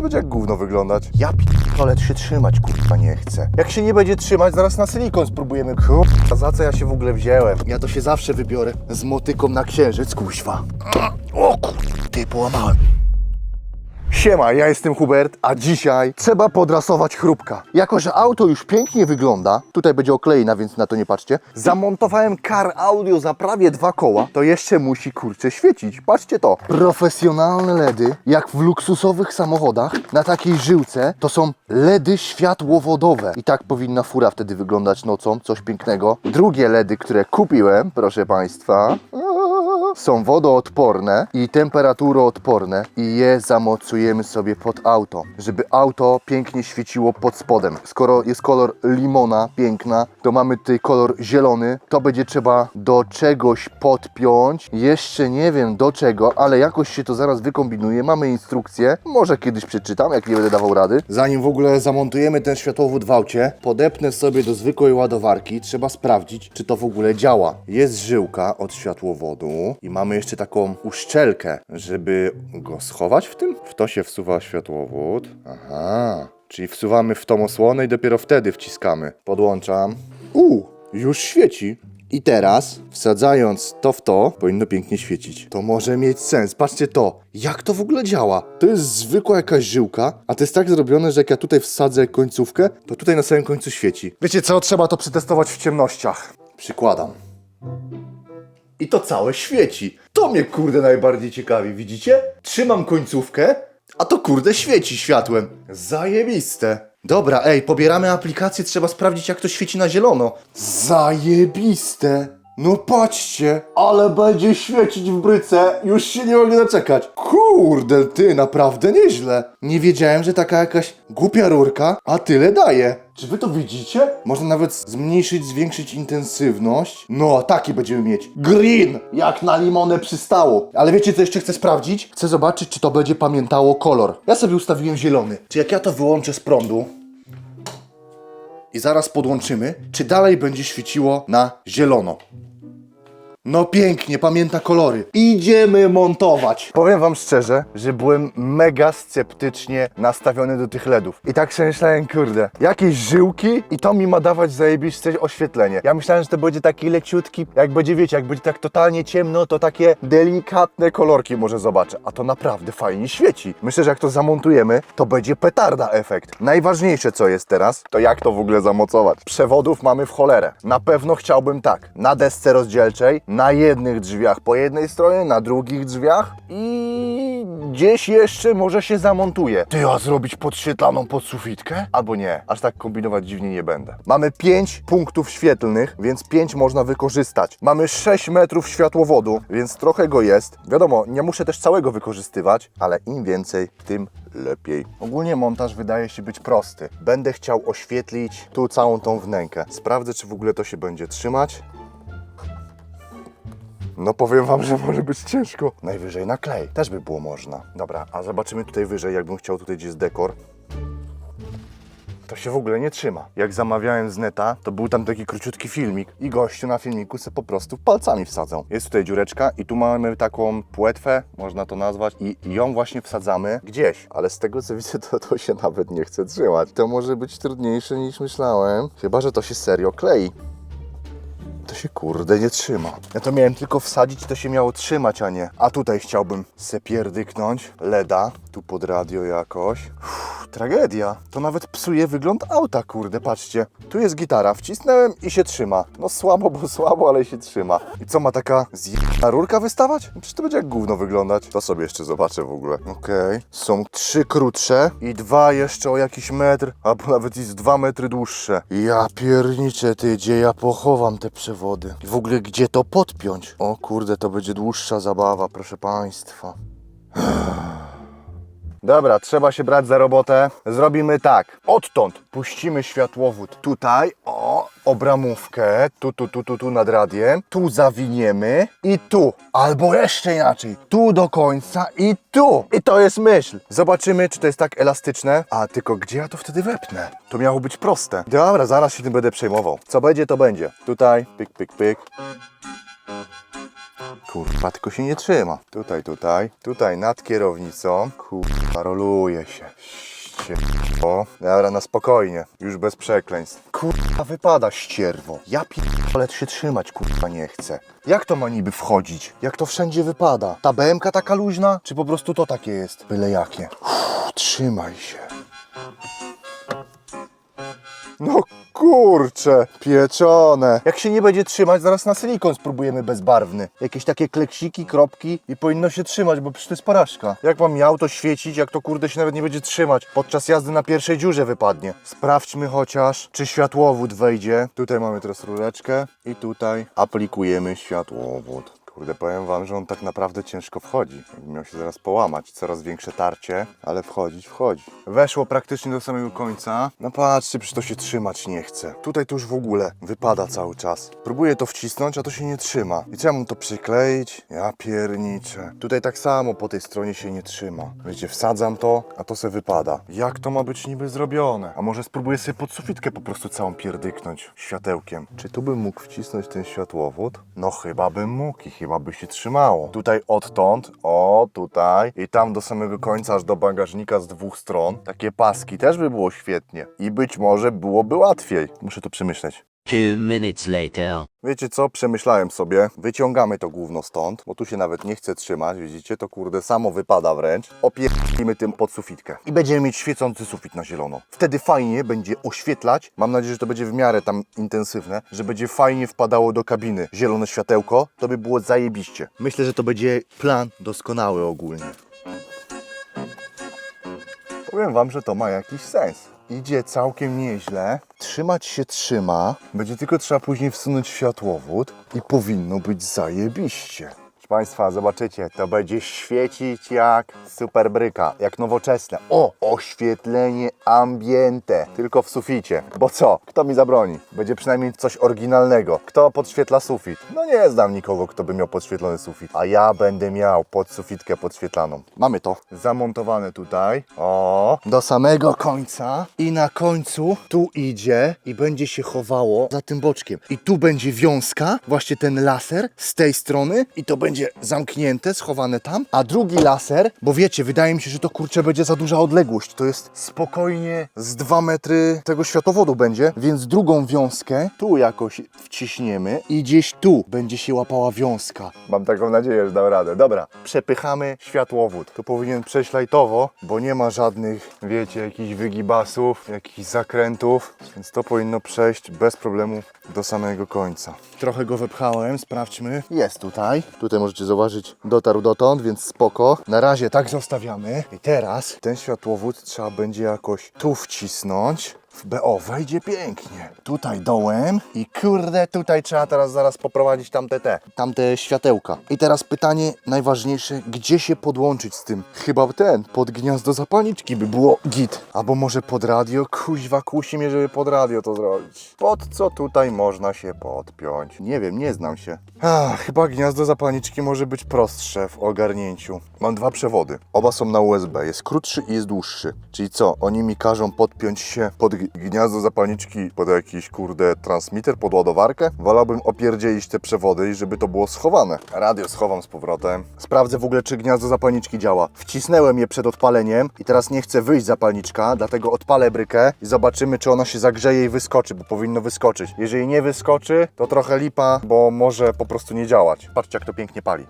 to będzie jak gówno wyglądać. Ja ale się trzymać, kurwa, nie chcę. Jak się nie będzie trzymać, zaraz na silikon spróbujemy. Kurwa, za co ja się w ogóle wziąłem? Ja to się zawsze wybiorę z motyką na księżyc, kuźwa. O kurwa, ty połamałem. Siema, ja jestem Hubert, a dzisiaj trzeba podrasować chrupka. Jako, że auto już pięknie wygląda, tutaj będzie oklejna, więc na to nie patrzcie, zamontowałem car audio za prawie dwa koła, to jeszcze musi kurczę świecić. Patrzcie to. Profesjonalne LEDy, jak w luksusowych samochodach, na takiej żyłce, to są LEDy światłowodowe. I tak powinna fura wtedy wyglądać nocą, coś pięknego. Drugie LEDy, które kupiłem, proszę Państwa, są wodoodporne i temperaturoodporne i je zamocujemy sobie pod auto, żeby auto pięknie świeciło pod spodem. Skoro jest kolor limona piękna, to mamy tutaj kolor zielony, to będzie trzeba do czegoś podpiąć. Jeszcze nie wiem do czego, ale jakoś się to zaraz wykombinuje. Mamy instrukcję, może kiedyś przeczytam, jak nie będę dawał rady. Zanim w ogóle zamontujemy ten światłowód w aucie, podepnę sobie do zwykłej ładowarki. Trzeba sprawdzić, czy to w ogóle działa. Jest żyłka od światłowodu i mamy jeszcze taką uszczelkę, żeby go schować w tym. W to się wsuwa światłowód. Aha. Czyli wsuwamy w tą osłonę i dopiero wtedy wciskamy. Podłączam. U, już świeci. I teraz, wsadzając to w to, powinno pięknie świecić. To może mieć sens. Patrzcie to. Jak to w ogóle działa? To jest zwykła jakaś żyłka, a to jest tak zrobione, że jak ja tutaj wsadzę końcówkę, to tutaj na samym końcu świeci. Wiecie co? Trzeba to przetestować w ciemnościach. Przykładam. I to całe świeci. To mnie kurde najbardziej ciekawi, widzicie? Trzymam końcówkę, a to kurde świeci światłem. Zajebiste. Dobra, ej, pobieramy aplikację, trzeba sprawdzić jak to świeci na zielono. Zajebiste. No patrzcie, ale będzie świecić w bryce, już się nie mogę doczekać. Kurde, ty, naprawdę nieźle. Nie wiedziałem, że taka jakaś głupia rurka, a tyle daje. Czy wy to widzicie? Można nawet zmniejszyć, zwiększyć intensywność. No, a taki będziemy mieć. Green! Jak na limonę przystało. Ale wiecie, co jeszcze chcę sprawdzić? Chcę zobaczyć, czy to będzie pamiętało kolor. Ja sobie ustawiłem zielony. Czy jak ja to wyłączę z prądu, i zaraz podłączymy, czy dalej będzie świeciło na zielono. No pięknie, pamięta kolory. Idziemy montować. Powiem wam szczerze, że byłem mega sceptycznie nastawiony do tych LEDów. I tak sobie myślałem, kurde, jakieś żyłki i to mi ma dawać zajebiste oświetlenie. Ja myślałem, że to będzie taki leciutki, jak będzie, wiecie, jak będzie tak totalnie ciemno, to takie delikatne kolorki może zobaczę. A to naprawdę fajnie świeci. Myślę, że jak to zamontujemy, to będzie petarda efekt. Najważniejsze co jest teraz, to jak to w ogóle zamocować. Przewodów mamy w cholerę. Na pewno chciałbym tak, na desce rozdzielczej, na jednych drzwiach po jednej stronie, na drugich drzwiach i gdzieś jeszcze może się zamontuje. Ty, a zrobić podświetlaną podsufitkę? Albo nie, aż tak kombinować dziwnie nie będę. Mamy 5 punktów świetlnych, więc 5 można wykorzystać. Mamy 6 metrów światłowodu, więc trochę go jest. Wiadomo, nie muszę też całego wykorzystywać, ale im więcej, tym lepiej. Ogólnie montaż wydaje się być prosty. Będę chciał oświetlić tu całą tą wnękę. Sprawdzę, czy w ogóle to się będzie trzymać. No powiem wam, że może być ciężko. Najwyżej na klej. Też by było można. Dobra, a zobaczymy tutaj wyżej, jakbym chciał tutaj gdzieś dekor. To się w ogóle nie trzyma. Jak zamawiałem z neta, to był tam taki króciutki filmik i gościu na filmiku se po prostu palcami wsadzał. Jest tutaj dziureczka i tu mamy taką płetwę, można to nazwać, i ją właśnie wsadzamy gdzieś. Ale z tego co widzę, to to się nawet nie chce trzymać. To może być trudniejsze niż myślałem. Chyba, że to się serio klei to się kurde nie trzyma. Ja to miałem tylko wsadzić, to się miało trzymać, a nie. A tutaj chciałbym se pierdyknąć leda, tu pod radio jakoś. Uff, tragedia. To nawet psuje wygląd auta, kurde, patrzcie. Tu jest gitara, wcisnąłem i się trzyma. No słabo, bo słabo, ale się trzyma. I co, ma taka zjebana rurka wystawać? No Przecież to będzie jak gówno wyglądać. To sobie jeszcze zobaczę w ogóle. Okej. Są trzy krótsze i dwa jeszcze o jakiś metr, albo nawet i z dwa metry dłuższe. Ja pierniczę, ty, gdzie ja pochowam te przewody? I w ogóle gdzie to podpiąć? O kurde, to będzie dłuższa zabawa, proszę państwa. Dobra, trzeba się brać za robotę. Zrobimy tak. Odtąd puścimy światłowód tutaj, o, obramówkę, tu, tu, tu, tu, tu nad radiem, tu zawiniemy i tu. Albo jeszcze inaczej, tu do końca i tu. I to jest myśl. Zobaczymy, czy to jest tak elastyczne. A tylko gdzie ja to wtedy wepnę? To miało być proste. Dobra, zaraz się tym będę przejmował. Co będzie, to będzie. Tutaj, pyk, pyk, pyk. Kurwa, tylko się nie trzyma. Tutaj, tutaj, tutaj nad kierownicą. Kurwa, roluje się. Ście- O, dobra, na spokojnie, już bez przekleństw. Kurwa, wypada ścierwo. Ja ale się trzymać, kurwa, nie chcę. Jak to ma niby wchodzić? Jak to wszędzie wypada? Ta BMK taka luźna? Czy po prostu to takie jest? Byle jakie. Uff, trzymaj się. No kurcze, pieczone. Jak się nie będzie trzymać, zaraz na silikon spróbujemy bezbarwny. Jakieś takie kleksiki, kropki i powinno się trzymać, bo przecież to jest porażka. Jak mam miał to świecić, jak to kurde się nawet nie będzie trzymać? Podczas jazdy na pierwszej dziurze wypadnie. Sprawdźmy chociaż, czy światłowód wejdzie. Tutaj mamy teraz rureczkę i tutaj aplikujemy światłowód. Kurde, powiem wam, że on tak naprawdę ciężko wchodzi. Miał się zaraz połamać. Coraz większe tarcie, ale wchodzić, wchodzi. Weszło praktycznie do samego końca. No patrzcie, przecież to się trzymać nie chce. Tutaj to już w ogóle wypada cały czas. Próbuję to wcisnąć, a to się nie trzyma. I ja mam to przykleić? Ja pierniczę. Tutaj tak samo po tej stronie się nie trzyma. Wiecie, wsadzam to, a to se wypada. Jak to ma być niby zrobione? A może spróbuję sobie pod sufitkę po prostu całą pierdyknąć światełkiem. Czy tu bym mógł wcisnąć ten światłowód? No chyba bym mógł i chyba by się trzymało. Tutaj odtąd, o tutaj i tam do samego końca, aż do bagażnika z dwóch stron. Takie paski też by było świetnie. I być może byłoby łatwiej. Muszę to przemyśleć. Two minutes later. Wiecie co? Przemyślałem sobie. Wyciągamy to gówno stąd, bo tu się nawet nie chce trzymać. Widzicie? To kurde samo wypada wręcz. Opierdzimy tym pod sufitkę. I będziemy mieć świecący sufit na zielono. Wtedy fajnie będzie oświetlać. Mam nadzieję, że to będzie w miarę tam intensywne, że będzie fajnie wpadało do kabiny zielone światełko. To by było zajebiście. Myślę, że to będzie plan doskonały ogólnie. Powiem wam, że to ma jakiś sens. Idzie całkiem nieźle. Trzymać się trzyma. Będzie tylko trzeba później wsunąć światłowód i powinno być zajebiście. Państwa, zobaczycie, to będzie świecić jak super bryka, jak nowoczesne. O, oświetlenie ambiente, tylko w suficie. Bo co? Kto mi zabroni? Będzie przynajmniej coś oryginalnego. Kto podświetla sufit? No nie znam nikogo, kto by miał podświetlony sufit. A ja będę miał pod sufitkę podświetlaną. Mamy to zamontowane tutaj. O, do samego końca. I na końcu tu idzie i będzie się chowało za tym boczkiem. I tu będzie wiązka, właśnie ten laser z tej strony i to będzie zamknięte, schowane tam. A drugi laser, bo wiecie, wydaje mi się, że to kurczę będzie za duża odległość. To jest spokojnie z 2 metry tego światłowodu będzie, więc drugą wiązkę tu jakoś wciśniemy i gdzieś tu będzie się łapała wiązka. Mam taką nadzieję, że dam radę. Dobra, przepychamy światłowód. Tu powinien przejść lajtowo, bo nie ma żadnych, wiecie, jakichś wygibasów, jakichś zakrętów, więc to powinno przejść bez problemu do samego końca. Trochę go wepchałem, sprawdźmy. Jest tutaj. Tutaj możecie zauważyć, dotarł dotąd, więc spoko. Na razie tak zostawiamy. I teraz ten światłowód trzeba będzie jakoś tu wcisnąć. W BO wejdzie pięknie. Tutaj dołem i kurde, tutaj trzeba teraz zaraz poprowadzić tamte te, tamte światełka. I teraz pytanie najważniejsze, gdzie się podłączyć z tym? Chyba ten, pod gniazdo zapalniczki by było git. Albo może pod radio? Kuźwa, kusi mnie, żeby pod radio to zrobić. Pod co tutaj można się podpiąć? Nie wiem, nie znam się. Ach, chyba gniazdo zapalniczki może być prostsze w ogarnięciu. Mam dwa przewody. Oba są na USB. Jest krótszy i jest dłuższy. Czyli co? Oni mi każą podpiąć się pod gniazdo zapalniczki, pod jakiś kurde transmitter, pod ładowarkę. Wolałbym opierdzielić te przewody i żeby to było schowane. Radio schowam z powrotem. Sprawdzę w ogóle, czy gniazdo zapalniczki działa. Wcisnąłem je przed odpaleniem i teraz nie chcę wyjść zapalniczka, dlatego odpalę brykę i zobaczymy, czy ona się zagrzeje i wyskoczy, bo powinno wyskoczyć. Jeżeli nie wyskoczy, to trochę lipa, bo może po prostu nie działać. Patrzcie, jak to pięknie pali.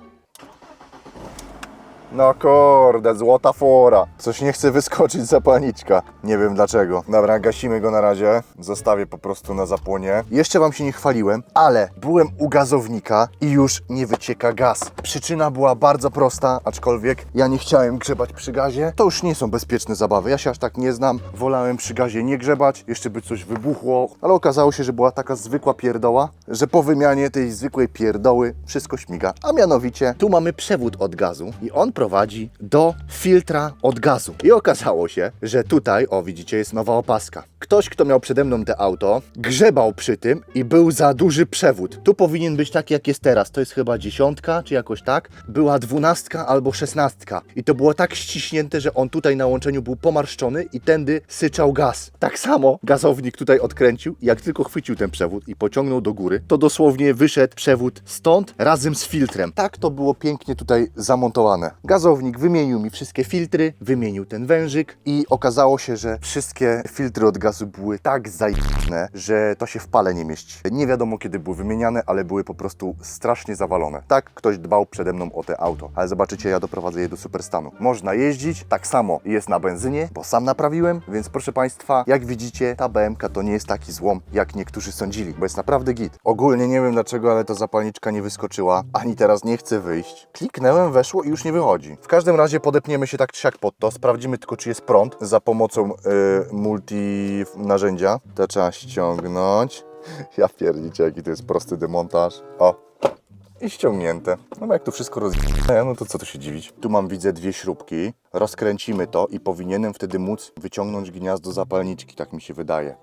No kurde, złota fora. Coś nie chce wyskoczyć zapalniczka. Nie wiem dlaczego. Dobra, gasimy go na razie. Zostawię po prostu na zapłonie. Jeszcze wam się nie chwaliłem, ale byłem u gazownika i już nie wycieka gaz. Przyczyna była bardzo prosta, aczkolwiek ja nie chciałem grzebać przy gazie. To już nie są bezpieczne zabawy. Ja się aż tak nie znam. Wolałem przy gazie nie grzebać, jeszcze by coś wybuchło. Ale okazało się, że była taka zwykła pierdoła, że po wymianie tej zwykłej pierdoły wszystko śmiga. A mianowicie tu mamy przewód od gazu i on prowadzi do filtra od gazu. I okazało się, że tutaj, o widzicie, jest nowa opaska. Ktoś, kto miał przede mną te auto, grzebał przy tym i był za duży przewód. Tu powinien być taki, jak jest teraz. To jest chyba dziesiątka, czy jakoś tak. Była dwunastka albo szesnastka. I to było tak ściśnięte, że on tutaj na łączeniu był pomarszczony i tędy syczał gaz. Tak samo gazownik tutaj odkręcił jak tylko chwycił ten przewód i pociągnął do góry, to dosłownie wyszedł przewód stąd razem z filtrem. Tak to było pięknie tutaj zamontowane. Gazownik wymienił mi wszystkie filtry, wymienił ten wężyk i okazało się, że wszystkie filtry od gazu były tak zajebne, że to się w pale nie mieści. Nie wiadomo kiedy były wymieniane, ale były po prostu strasznie zawalone. Tak ktoś dbał przede mną o te auto. Ale zobaczycie, ja doprowadzę je do superstanu. Można jeździć, tak samo jest na benzynie, bo sam naprawiłem, więc proszę Państwa, jak widzicie, ta BMK to nie jest taki złom, jak niektórzy sądzili, bo jest naprawdę git. Ogólnie nie wiem dlaczego, ale ta zapalniczka nie wyskoczyła, ani teraz nie chce wyjść. Kliknęłem, weszło i już nie wychodzi. W każdym razie podepniemy się tak czy siak pod to, sprawdzimy tylko czy jest prąd za pomocą y, multi narzędzia. To trzeba ściągnąć. Ja pierdzicie, jaki to jest prosty demontaż. O, i ściągnięte. No jak to wszystko rozwijane, no to co tu się dziwić. Tu mam, widzę, dwie śrubki. Rozkręcimy to i powinienem wtedy móc wyciągnąć gniazdo zapalniczki, tak mi się wydaje.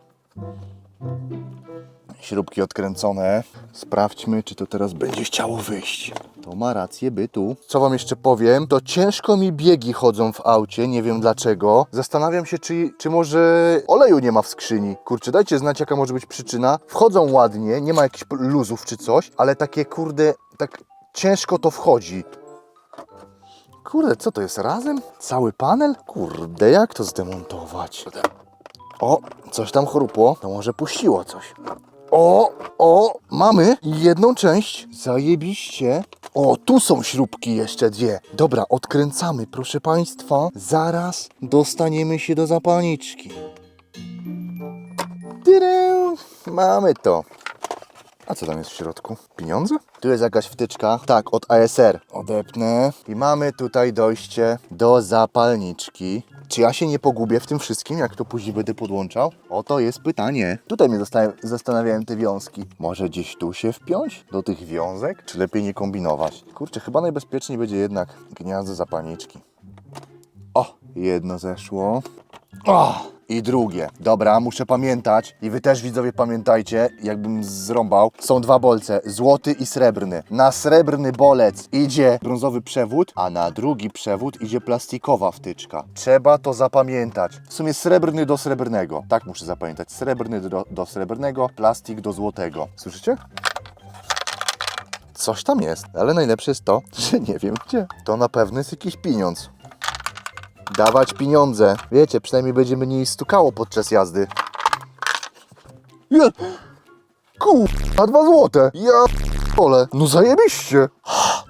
Śrubki odkręcone. Sprawdźmy, czy to teraz będzie chciało wyjść. To ma rację bytu. Co wam jeszcze powiem? To ciężko mi biegi chodzą w aucie, nie wiem dlaczego. Zastanawiam się, czy, czy może oleju nie ma w skrzyni. Kurczę, dajcie znać, jaka może być przyczyna. Wchodzą ładnie, nie ma jakichś luzów czy coś, ale takie kurde, tak ciężko to wchodzi. Kurde, co to jest razem? Cały panel? Kurde, jak to zdemontować? O, coś tam chrupło. To może puściło coś. O, o, mamy jedną część. Zajebiście. O, tu są śrubki jeszcze dwie. Dobra, odkręcamy, proszę Państwa. Zaraz dostaniemy się do zapalniczki. Tyrę. Mamy to. A co tam jest w środku? Pieniądze? Tu jest jakaś wtyczka. Tak, od ASR. Odepnę. I mamy tutaj dojście do zapalniczki. Czy ja się nie pogubię w tym wszystkim, jak to później będę podłączał? Oto jest pytanie. Tutaj mnie zastanawiałem te wiązki. Może gdzieś tu się wpiąć? Do tych wiązek? Czy lepiej nie kombinować? Kurczę, chyba najbezpieczniej będzie jednak gniazdo zapalniczki. O, jedno zeszło. O, i drugie. Dobra, muszę pamiętać. I wy też widzowie pamiętajcie, jakbym zrąbał. Są dwa bolce, złoty i srebrny. Na srebrny bolec idzie brązowy przewód, a na drugi przewód idzie plastikowa wtyczka. Trzeba to zapamiętać. W sumie srebrny do srebrnego. Tak muszę zapamiętać. Srebrny do, do srebrnego, plastik do złotego. Słyszycie? Coś tam jest, ale najlepsze jest to, że nie wiem gdzie. To na pewno jest jakiś pieniądz. Dawać pieniądze. Wiecie, przynajmniej będzie mniej stukało podczas jazdy. Je... Kurwa, dwa złote. Ja ole. No zajebiście.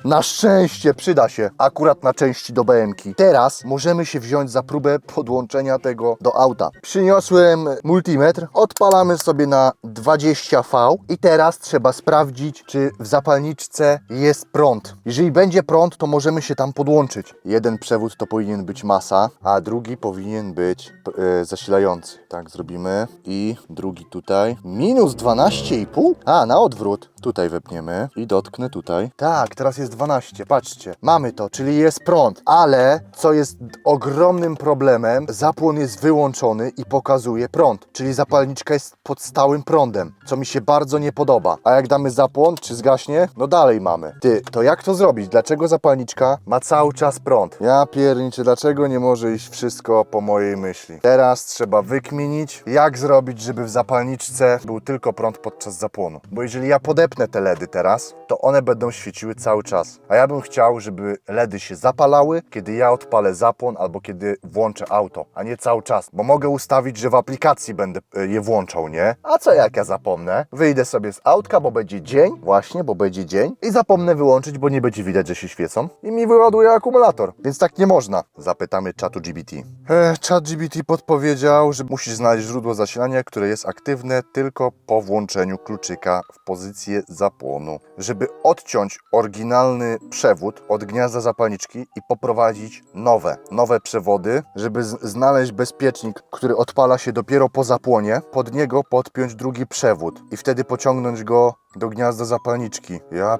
Na szczęście przyda się. Akurat na części do BMK. Teraz możemy się wziąć za próbę podłączenia tego do auta. Przyniosłem multimetr. Odpalamy sobie na 20V i teraz trzeba sprawdzić, czy w zapalniczce jest prąd. Jeżeli będzie prąd, to możemy się tam podłączyć. Jeden przewód to powinien być masa, a drugi powinien być e, zasilający. Tak zrobimy. I drugi tutaj. Minus 12,5? A, na odwrót. Tutaj wepniemy i dotknę tutaj. Tak, teraz jest 12. Patrzcie. Mamy to, czyli jest prąd. Ale, co jest ogromnym problemem, zapłon jest wyłączony i pokazuje prąd. Czyli zapalniczka jest pod stałym prądem, co mi się bardzo nie podoba. A jak damy zapłon, czy zgaśnie? No dalej mamy. Ty, to jak to zrobić? Dlaczego zapalniczka ma cały czas prąd? Ja pierniczę, dlaczego nie może iść wszystko po mojej myśli? Teraz trzeba wykminić, jak zrobić, żeby w zapalniczce był tylko prąd podczas zapłonu. Bo jeżeli ja podepnę te LEDy teraz, to one będą świeciły cały czas. A ja bym chciał, żeby LEDy się zapalały, kiedy ja odpalę zapłon albo kiedy włączę auto, a nie cały czas. Bo mogę ustawić, że w aplikacji będę e, je włączał, nie? A co jak ja zapomnę? Wyjdę sobie z autka, bo będzie dzień, właśnie, bo będzie dzień i zapomnę wyłączyć, bo nie będzie widać, że się świecą i mi wyładuje akumulator. Więc tak nie można. Zapytamy czatu GBT. E, Chat GBT podpowiedział, że musisz znaleźć źródło zasilania, które jest aktywne tylko po włączeniu kluczyka w pozycję zapłonu. Żeby odciąć oryginalny przewód od gniazda zapalniczki i poprowadzić nowe, nowe przewody, żeby znaleźć bezpiecznik, który odpala się dopiero po zapłonie, pod niego podpiąć drugi przewód i wtedy pociągnąć go do gniazda zapalniczki. Ja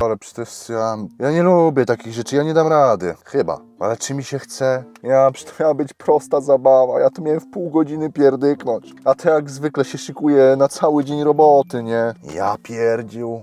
ale przecież ja, ja nie lubię takich rzeczy, ja nie dam rady. Chyba. Ale czy mi się chce? Ja, przecież to miała być prosta zabawa, ja tu miałem w pół godziny pierdyknąć. A ty jak zwykle się szykuje na cały dzień roboty, nie? Ja pierdził.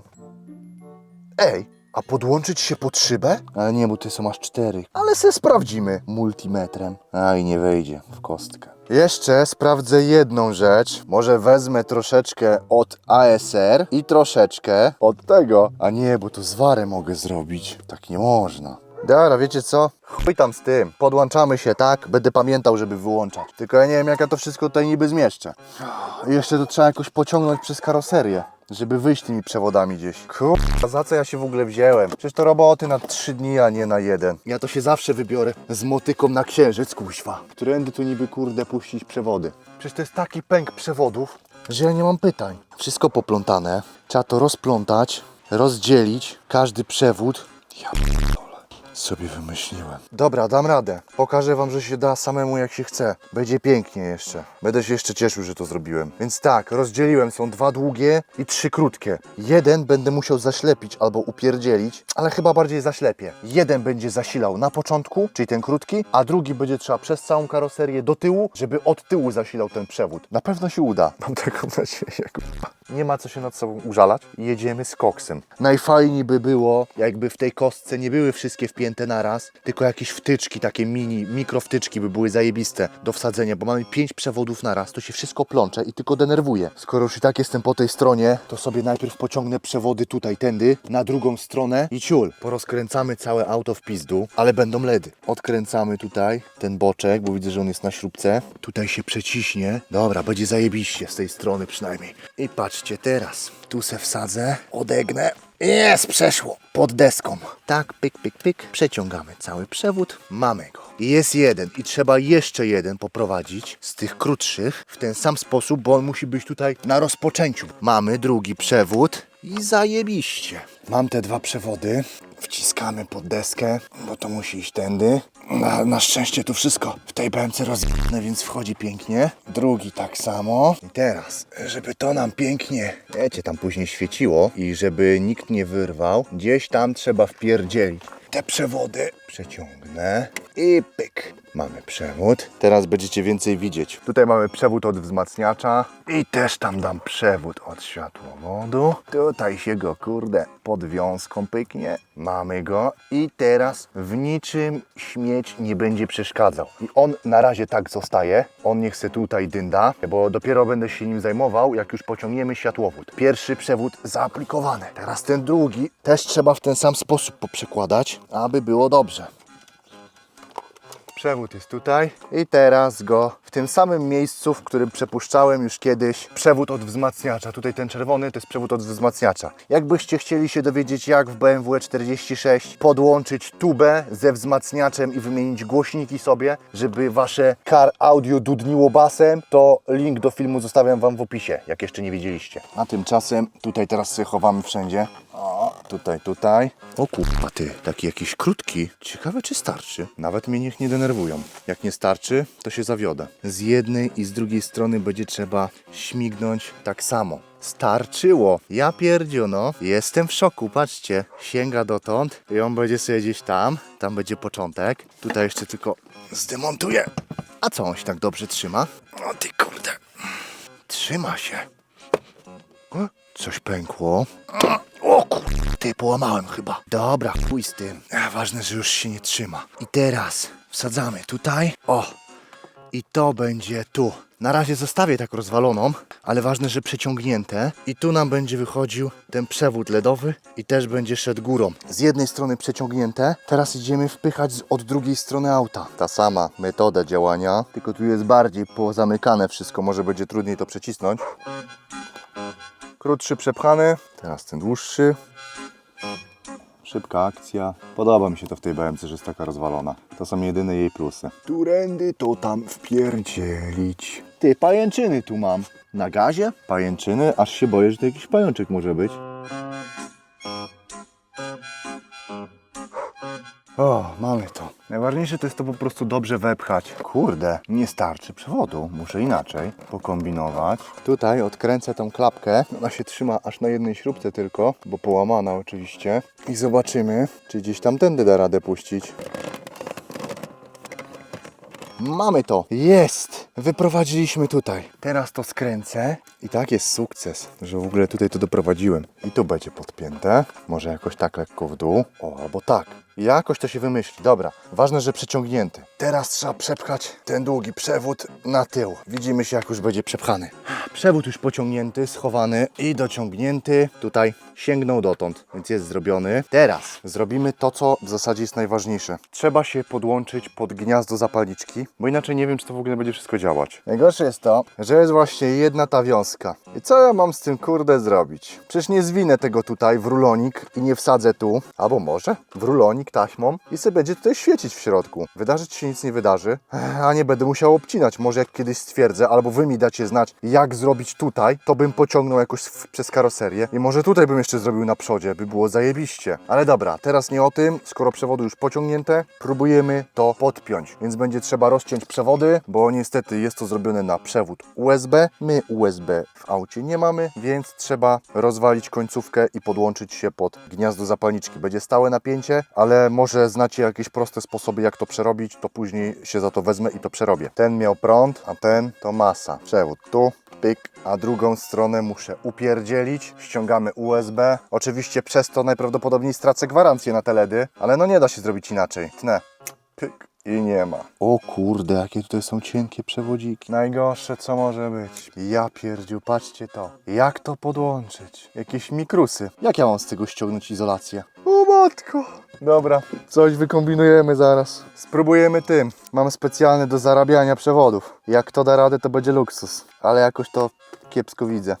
Ej, a podłączyć się pod szybę? Ale nie, bo ty są aż cztery. Ale se sprawdzimy multimetrem. A i nie wejdzie w kostkę. Jeszcze sprawdzę jedną rzecz. Może wezmę troszeczkę od ASR i troszeczkę od tego. A nie, bo to z warem mogę zrobić. Tak nie można. Dobra, wiecie co? Chuj tam z tym. Podłączamy się, tak? Będę pamiętał, żeby wyłączać. Tylko ja nie wiem, jak ja to wszystko tutaj niby zmieszczę. Jeszcze to trzeba jakoś pociągnąć przez karoserię, żeby wyjść tymi przewodami gdzieś. Kurwa, za co ja się w ogóle wziąłem? Przecież to roboty na trzy dni, a nie na jeden. Ja to się zawsze wybiorę z motyką na księżyc, kuźwa. Którędy tu niby, kurde, puścić przewody? Przecież to jest taki pęk przewodów, że ja nie mam pytań. Wszystko poplątane. Trzeba to rozplątać, rozdzielić, każdy przewód. Ja sobie wymyśliłem. Dobra, dam radę. Pokażę wam, że się da samemu jak się chce. Będzie pięknie jeszcze. Będę się jeszcze cieszył, że to zrobiłem. Więc tak, rozdzieliłem. Są dwa długie i trzy krótkie. Jeden będę musiał zaślepić albo upierdzielić, ale chyba bardziej zaślepię. Jeden będzie zasilał na początku, czyli ten krótki, a drugi będzie trzeba przez całą karoserię do tyłu, żeby od tyłu zasilał ten przewód. Na pewno się uda. Mam taką nadzieję. Nie ma co się nad sobą użalać. Jedziemy z koksem. Najfajniej by było, jakby w tej kostce nie były wszystkie wpięte naraz, tylko jakieś wtyczki, takie mini, mikrowtyczki by były zajebiste do wsadzenia, bo mamy pięć przewodów naraz, to się wszystko plącze i tylko denerwuje. Skoro już i tak jestem po tej stronie, to sobie najpierw pociągnę przewody tutaj, tędy, na drugą stronę i ciul. Porozkręcamy całe auto w pizdu, ale będą ledy. Odkręcamy tutaj ten boczek, bo widzę, że on jest na śrubce. Tutaj się przeciśnie. Dobra, będzie zajebiście z tej strony przynajmniej. I patrzcie teraz. Tu se wsadzę, odegnę. Jest, przeszło. Pod deską. Tak, pyk, pyk, pyk. Przeciągamy cały przewód. Mamy go. Jest jeden i trzeba jeszcze jeden poprowadzić z tych krótszych w ten sam sposób, bo on musi być tutaj na rozpoczęciu. Mamy drugi przewód i zajebiście. Mam te dwa przewody. Wciskamy pod deskę, bo to musi iść tędy. Na, na szczęście tu wszystko w tej BMC rozjebane, więc wchodzi pięknie. Drugi tak samo. I teraz, żeby to nam pięknie, wiecie, tam później świeciło i żeby nikt nie wyrwał, gdzieś tam trzeba wpierdzielić. Te przewody przeciągnę i pyk. Mamy przewód. Teraz będziecie więcej widzieć. Tutaj mamy przewód od wzmacniacza i też tam dam przewód od światłowodu. Tutaj się go, kurde, pod wiązką pyknie. Mamy go i teraz w niczym śmieć nie będzie przeszkadzał. I on na razie tak zostaje. On niech se tutaj dynda, bo dopiero będę się nim zajmował, jak już pociągniemy światłowód. Pierwszy przewód zaaplikowany. Teraz ten drugi też trzeba w ten sam sposób poprzekładać, aby było dobrze. Przewód jest tutaj i teraz go w tym samym miejscu, w którym przepuszczałem już kiedyś przewód od wzmacniacza. Tutaj ten czerwony to jest przewód od wzmacniacza. Jakbyście chcieli się dowiedzieć, jak w BMW 46 podłączyć tubę ze wzmacniaczem i wymienić głośniki sobie, żeby wasze car audio dudniło basem, to link do filmu zostawiam wam w opisie, jak jeszcze nie widzieliście. A tymczasem tutaj teraz sobie chowamy wszędzie. O, tutaj, tutaj. O kurwa ty, taki jakiś krótki. Ciekawe czy starczy. Nawet mnie niech nie denerwują. Jak nie starczy, to się zawiodę. Z jednej i z drugiej strony będzie trzeba śmignąć tak samo. Starczyło. Ja pierdziono. Jestem w szoku, patrzcie. Sięga dotąd i on będzie sobie gdzieś tam. Tam będzie początek. Tutaj jeszcze tylko zdemontuję. A co on się tak dobrze trzyma? O ty kurde. Trzyma się. O, Coś pękło. O kurde, ty połamałem chyba. Dobra, chuj z tym. A, ważne, że już się nie trzyma. I teraz wsadzamy tutaj. O, i to będzie tu. Na razie zostawię tak rozwaloną, ale ważne, że przeciągnięte. I tu nam będzie wychodził ten przewód LEDowy i też będzie szedł górą. Z jednej strony przeciągnięte, teraz idziemy wpychać z- od drugiej strony auta. Ta sama metoda działania, tylko tu jest bardziej pozamykane wszystko, może będzie trudniej to przecisnąć. Krótszy przepchany, teraz ten dłuższy. Szybka akcja. Podoba mi się to w tej BMC, że jest taka rozwalona. To są jedyne jej plusy. Turędy to tam wpierdzielić. Ty, pajęczyny tu mam. Na gazie? Pajęczyny? Aż się boję, że to jakiś pajączek może być. O, mamy to. Najważniejsze to jest to po prostu dobrze wepchać. Kurde, nie starczy przewodu. Muszę inaczej pokombinować. Tutaj odkręcę tą klapkę. Ona się trzyma aż na jednej śrubce tylko, bo połamana oczywiście. I zobaczymy, czy gdzieś tam tędy da radę puścić. Mamy to! Jest! Wyprowadziliśmy tutaj. Teraz to skręcę. I tak jest sukces, że w ogóle tutaj to doprowadziłem. I tu będzie podpięte. Może jakoś tak lekko w dół. O, albo tak. Jakoś to się wymyśli. Dobra, ważne, że przeciągnięty. Teraz trzeba przepchać ten długi przewód na tył. Widzimy się, jak już będzie przepchany. Przewód już pociągnięty, schowany i dociągnięty. Tutaj sięgnął dotąd, więc jest zrobiony. Teraz zrobimy to, co w zasadzie jest najważniejsze. Trzeba się podłączyć pod gniazdo zapalniczki, bo inaczej nie wiem, czy to w ogóle będzie wszystko działać. Najgorsze jest to, że jest właśnie jedna ta wiązka. I co ja mam z tym kurde zrobić? Przecież nie zwinę tego tutaj w rulonik i nie wsadzę tu, albo może w rulonik taśmą i sobie będzie tutaj świecić w środku. Wydarzyć się nic nie wydarzy, a nie będę musiał obcinać. Może jak kiedyś stwierdzę, albo wy mi dacie znać, jak zrobić tutaj, to bym pociągnął jakoś przez karoserię i może tutaj bym jeszcze zrobił na przodzie, by było zajebiście. Ale dobra, teraz nie o tym, skoro przewody już pociągnięte, próbujemy to podpiąć, więc będzie trzeba rozciąć przewody, bo niestety jest to zrobione na przewód USB. My USB w aucie nie mamy, więc trzeba rozwalić końcówkę i podłączyć się pod gniazdo zapalniczki. Będzie stałe napięcie, ale może znacie jakieś proste sposoby, jak to przerobić, to później się za to wezmę i to przerobię. Ten miał prąd, a ten to masa. Przewód tu, pyk, a drugą stronę muszę upierdzielić. Ściągamy USB. Oczywiście przez to najprawdopodobniej stracę gwarancję na te LEDy, ale no nie da się zrobić inaczej. Tnę. Pyk. I nie ma. O kurde, jakie tutaj są cienkie przewodziki. Najgorsze co może być. Ja pierdziu, patrzcie to. Jak to podłączyć? Jakieś mikrusy. Jak ja mam z tego ściągnąć izolację? O matko. Dobra, coś wykombinujemy zaraz. Spróbujemy tym. Mam specjalny do zarabiania przewodów. Jak to da radę, to będzie luksus. Ale jakoś to kiepsko widzę.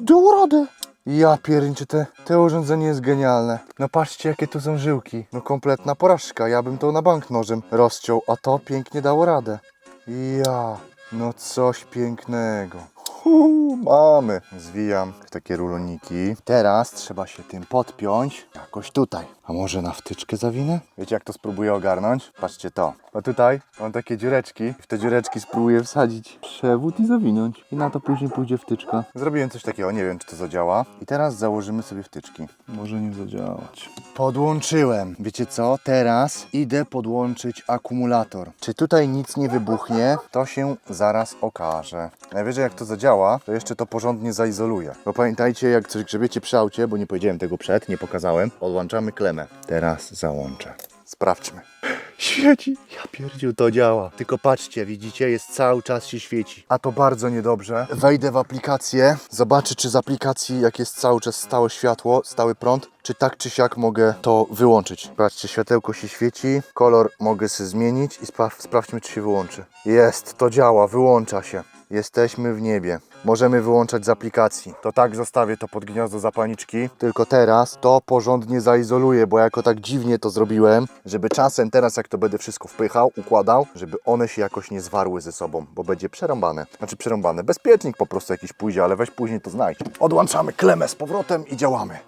Dało radę. Ja pierniczę, te, te urządzenie jest genialne. No patrzcie, jakie tu są żyłki. No kompletna porażka. Ja bym to na bank nożem rozciął, a to pięknie dało radę. Ja, no coś pięknego. Hu, mamy. Zwijam takie ruloniki. Teraz trzeba się tym podpiąć jakoś tutaj. A może na wtyczkę zawinę? Wiecie jak to spróbuję ogarnąć? Patrzcie to. O tutaj mam takie dziureczki. W te dziureczki spróbuję wsadzić przewód i zawinąć. I na to później pójdzie wtyczka. Zrobiłem coś takiego, nie wiem czy to zadziała. I teraz założymy sobie wtyczki. Może nie zadziałać. Podłączyłem. Wiecie co? Teraz idę podłączyć akumulator. Czy tutaj nic nie wybuchnie? To się zaraz okaże. Najwyżej jak to zadziała, to jeszcze to porządnie zaizoluję. Bo pamiętajcie, jak coś grzebiecie przy aucie, bo nie powiedziałem tego przed, nie pokazałem, odłączamy Teraz załączę. Sprawdźmy. Świeci. Ja pierdził, to działa. Tylko patrzcie, widzicie, jest cały czas się świeci. A to bardzo niedobrze. Wejdę w aplikację, zobaczę, czy z aplikacji, jak jest cały czas stałe światło, stały prąd, czy tak czy siak mogę to wyłączyć. Patrzcie, światełko się świeci, kolor mogę sobie zmienić i spra- sprawdźmy, czy się wyłączy. Jest, to działa, wyłącza się. Jesteśmy w niebie. Możemy wyłączać z aplikacji. To tak zostawię to pod gniazdo zapalniczki. Tylko teraz to porządnie zaizoluję, bo jako tak dziwnie to zrobiłem, żeby czasem teraz jak to będę wszystko wpychał, układał, żeby one się jakoś nie zwarły ze sobą, bo będzie przerąbane. Znaczy przerąbane. Bezpiecznik po prostu jakiś pójdzie, ale weź później to znajdź. Odłączamy klemę z powrotem i działamy.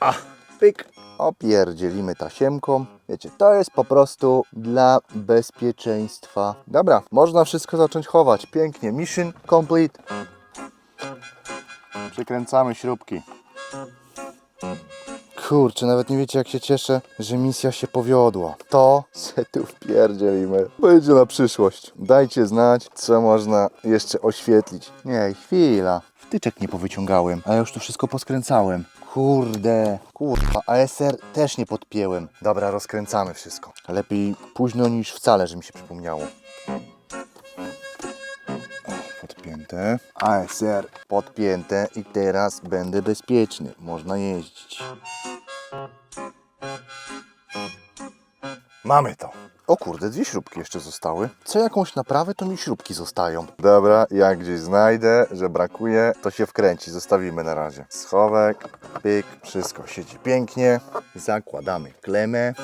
A, pyk. Opierdzielimy tasiemką. Wiecie, to jest po prostu dla bezpieczeństwa. Dobra, można wszystko zacząć chować. Pięknie. Mission complete. Przykręcamy śrubki. Kurczę, nawet nie wiecie jak się cieszę, że misja się powiodła. To se tu wpierdzielimy. Będzie na przyszłość. Dajcie znać, co można jeszcze oświetlić. Nie, chwila. Wtyczek nie powyciągałem, a już tu wszystko poskręcałem. Kurde, kurwa, ASR też nie podpięłem. Dobra, rozkręcamy wszystko. Lepiej późno niż wcale, że mi się przypomniało. Podpięte. ASR podpięte i teraz będę bezpieczny. Można jeździć. Mamy to. O kurde, dwie śrubki jeszcze zostały. Co jakąś naprawę, to mi śrubki zostają. Dobra, jak gdzieś znajdę, że brakuje, to się wkręci. Zostawimy na razie. Schowek, pyk, wszystko siedzi pięknie. Zakładamy klemę.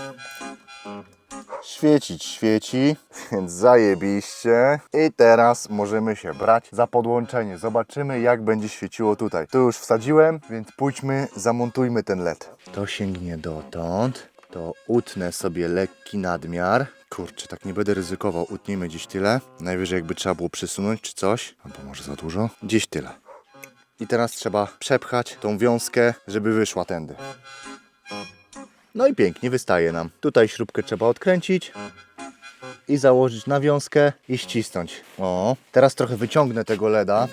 Świecić świeci, więc zajebiście. I teraz możemy się brać za podłączenie. Zobaczymy jak będzie świeciło tutaj. Tu już wsadziłem, więc pójdźmy, zamontujmy ten LED. To sięgnie dotąd. To utnę sobie lekki nadmiar. Kurczę, tak nie będę ryzykował. Utnijmy gdzieś tyle. Najwyżej jakby trzeba było przesunąć czy coś. Albo może za dużo. Gdzieś tyle. I teraz trzeba przepchać tą wiązkę, żeby wyszła tędy. No i pięknie, wystaje nam. Tutaj śrubkę trzeba odkręcić i założyć nawiązkę i ścisnąć. O, teraz trochę wyciągnę tego LEDa.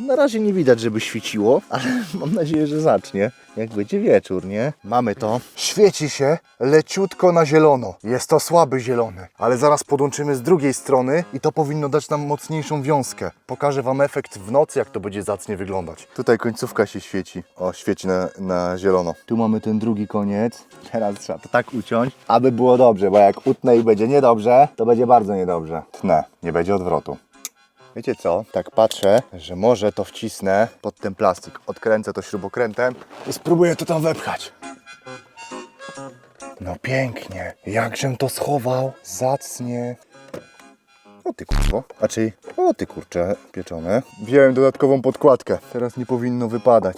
Na razie nie widać, żeby świeciło, ale mam nadzieję, że zacznie. Jak będzie wieczór, nie? Mamy to. Świeci się leciutko na zielono. Jest to słaby zielony, ale zaraz podłączymy z drugiej strony i to powinno dać nam mocniejszą wiązkę. Pokażę Wam efekt w nocy, jak to będzie zacnie wyglądać. Tutaj końcówka się świeci. O, świeci na, na zielono. Tu mamy ten drugi koniec. Teraz trzeba to tak uciąć, aby było dobrze, bo jak utnę i będzie niedobrze, to będzie bardzo niedobrze. Tnę, nie będzie odwrotu. Wiecie co? Tak patrzę, że może to wcisnę pod ten plastik. Odkręcę to śrubokrętem i spróbuję to tam wepchać. No pięknie. Jakżem to schował. Zacnie. O ty kurwo. Czyli, o ty kurcze pieczone. Wziąłem dodatkową podkładkę. Teraz nie powinno wypadać.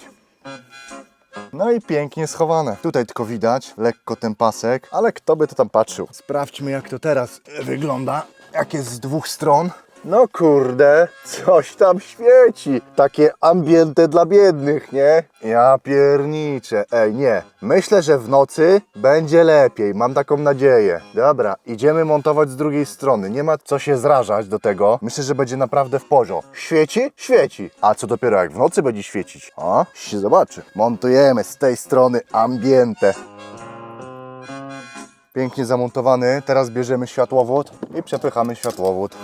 No i pięknie schowane. Tutaj tylko widać lekko ten pasek, ale kto by to tam patrzył? Sprawdźmy jak to teraz wygląda. Jak jest z dwóch stron. No kurde, coś tam świeci. Takie ambiente dla biednych, nie? Ja pierniczę. Ej, nie. Myślę, że w nocy będzie lepiej. Mam taką nadzieję. Dobra, idziemy montować z drugiej strony. Nie ma co się zrażać do tego. Myślę, że będzie naprawdę w porządku. Świeci? Świeci. A co dopiero jak w nocy będzie świecić? A? się zobaczy. Montujemy z tej strony ambiente. Pięknie zamontowany. Teraz bierzemy światłowód i przepychamy światłowód.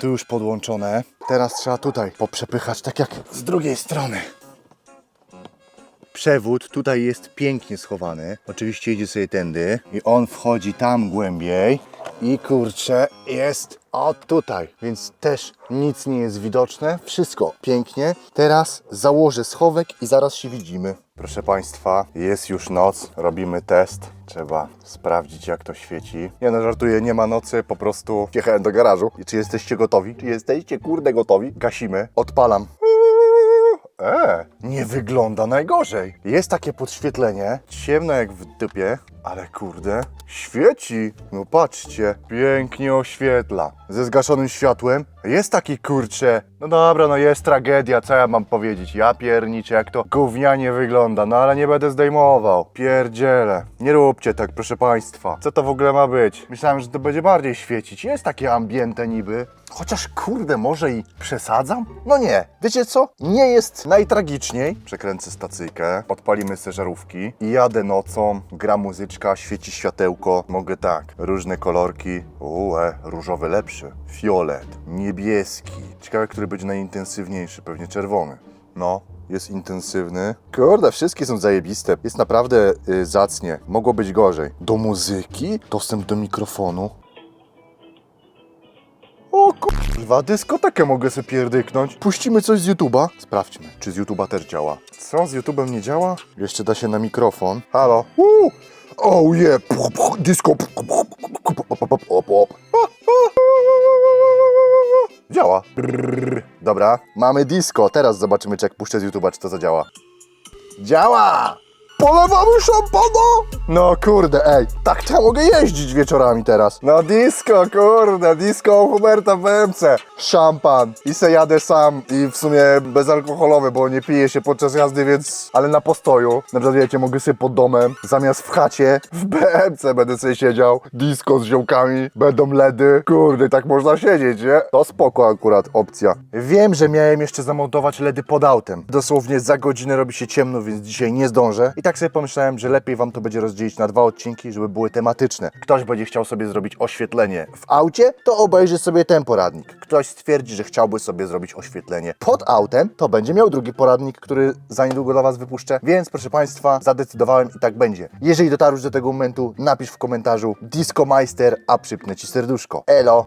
Tu już podłączone. Teraz trzeba tutaj poprzepychać, tak jak z drugiej strony. Przewód tutaj jest pięknie schowany. Oczywiście idzie sobie tędy i on wchodzi tam głębiej i kurczę jest o tutaj, więc też nic nie jest widoczne. Wszystko pięknie. Teraz założę schowek i zaraz się widzimy. Proszę Państwa, jest już noc, robimy test. Trzeba sprawdzić jak to świeci. Ja no żartuję, nie ma nocy, po prostu wjechałem do garażu. I czy jesteście gotowi? Czy jesteście kurde gotowi? Gasimy, odpalam. E, nie wygląda najgorzej. Jest takie podświetlenie, ciemno jak w dupie, ale kurde, świeci. No patrzcie, pięknie oświetla. Ze zgaszonym światłem jest taki kurcze. No dobra, no jest tragedia, co ja mam powiedzieć? Ja pierniczę, jak to gównianie wygląda, no ale nie będę zdejmował. Pierdziele. Nie róbcie tak, proszę państwa. Co to w ogóle ma być? Myślałem, że to będzie bardziej świecić. Jest takie ambiente niby. Chociaż kurde, może i przesadzam? No nie. Wiecie co? Nie jest najtragiczniej. Przekręcę stacyjkę, odpalimy se żarówki i jadę nocą, gra muzyczka, świeci światełko. Mogę tak, różne kolorki. Ue, różowy lepszy. Fiolet, niebieski. Ciekawe, który będzie najintensywniejszy, pewnie czerwony. No, jest intensywny. Kurde, wszystkie są zajebiste. Jest naprawdę y, zacnie. Mogło być gorzej. Do muzyki? Dostęp do mikrofonu. O kurwa, dyskotekę mogę sobie pierdyknąć. Puścimy coś z YouTube'a. Sprawdźmy, czy z YouTube'a też działa. Co, z YouTube'em nie działa? Jeszcze da się na mikrofon. Halo? Uuu! Oh yeah! Disco! Działa. Brrr. Dobra, mamy disco. Teraz zobaczymy, czy jak puszczę z YouTube'a, czy to zadziała. Działa! Polewamy szampana! No kurde, ej, tak to ja mogę jeździć wieczorami teraz. No disco, kurde, disco Huberta w BMC. Szampan. I se jadę sam i w sumie bezalkoholowy, bo nie piję się podczas jazdy, więc... Ale na postoju. Na przykład wiecie, mogę sobie pod domem, zamiast w chacie, w BMC będę sobie siedział. Disco z ziołkami, będą ledy. Kurde, tak można siedzieć, nie? To spoko akurat opcja. Wiem, że miałem jeszcze zamontować ledy pod autem. Dosłownie za godzinę robi się ciemno, więc dzisiaj nie zdążę. I tak sobie pomyślałem, że lepiej wam to będzie rozdzielić na dwa odcinki, żeby były tematyczne. Ktoś będzie chciał sobie zrobić oświetlenie w aucie, to obejrzy sobie ten poradnik. Ktoś stwierdzi, że chciałby sobie zrobić oświetlenie pod autem, to będzie miał drugi poradnik, który za niedługo dla was wypuszczę. Więc proszę państwa, zadecydowałem i tak będzie. Jeżeli dotarłeś do tego momentu, napisz w komentarzu Disco Meister, a przypnę ci serduszko. Elo!